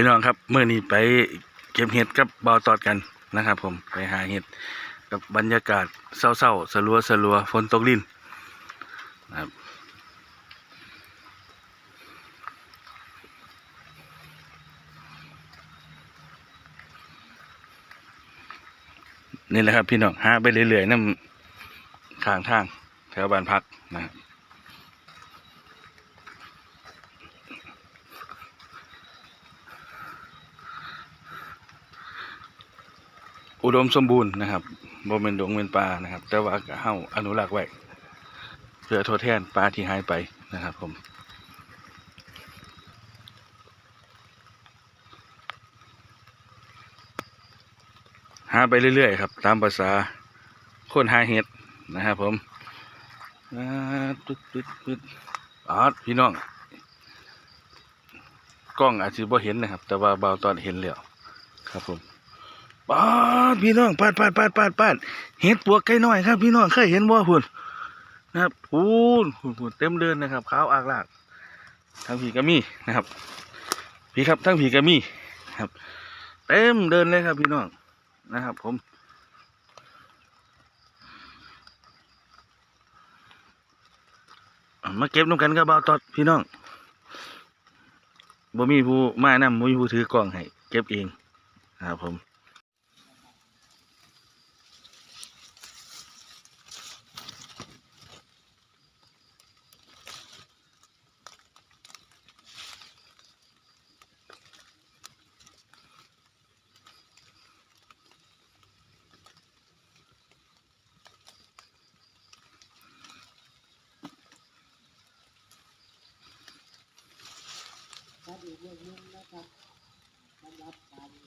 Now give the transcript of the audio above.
พี่น้องครับเมื่อนี้ไปเก็บเห็ดกับบาวตอดกันนะครับ ผมไปหาเห็ดกับบรรยากาศเศร้าๆสลัวสลัวๆฝนตกลินนะครับนี่แหละครับพี่น้องหาไปเรื่อยๆน้ำข้างทางแถวบ้านพักนะครับ อุดมสมบูรณ์นะครับบ่เป็นดงเป็นปลานะครับ แต่ว่าเฮาอนุรักษ์ไว้เพื่อทดแทนปลาที่หายไปนะครับ ผมหาไปเรื่อยๆครับ ตามภาษาคนหาเห็ดนะครับผมอ่าปึ๊ดปึ๊ดปึ๊ดอ๋อพี่น้อง กล้องอาจจะบ่เห็นนะครับ แต่ว่าเบาตอนเห็นแล้วครับผม ปาดพี่น้องปาดปาดปาดปาดปาดเห็ดปวกไก่น้อยครับ พี่น้องเคยเห็นบ่พุ่นนะครับพูนพูนพูนเต็มเดินนะครับขาวอากลากทั้งผีก็มีนะครับพี่ครับทั้งผีก็มีครับ เต็มเดินเลยครับพี่น้องนะครับ ผมมาเก็บน้ำกันกับบ่าวตอดพี่น้องบ่มีผู้มานำบ่มีผู้ถือกล้องให้เก็บเองนะครับผม อีกเรื่องหนึงนะครับสำหรับการ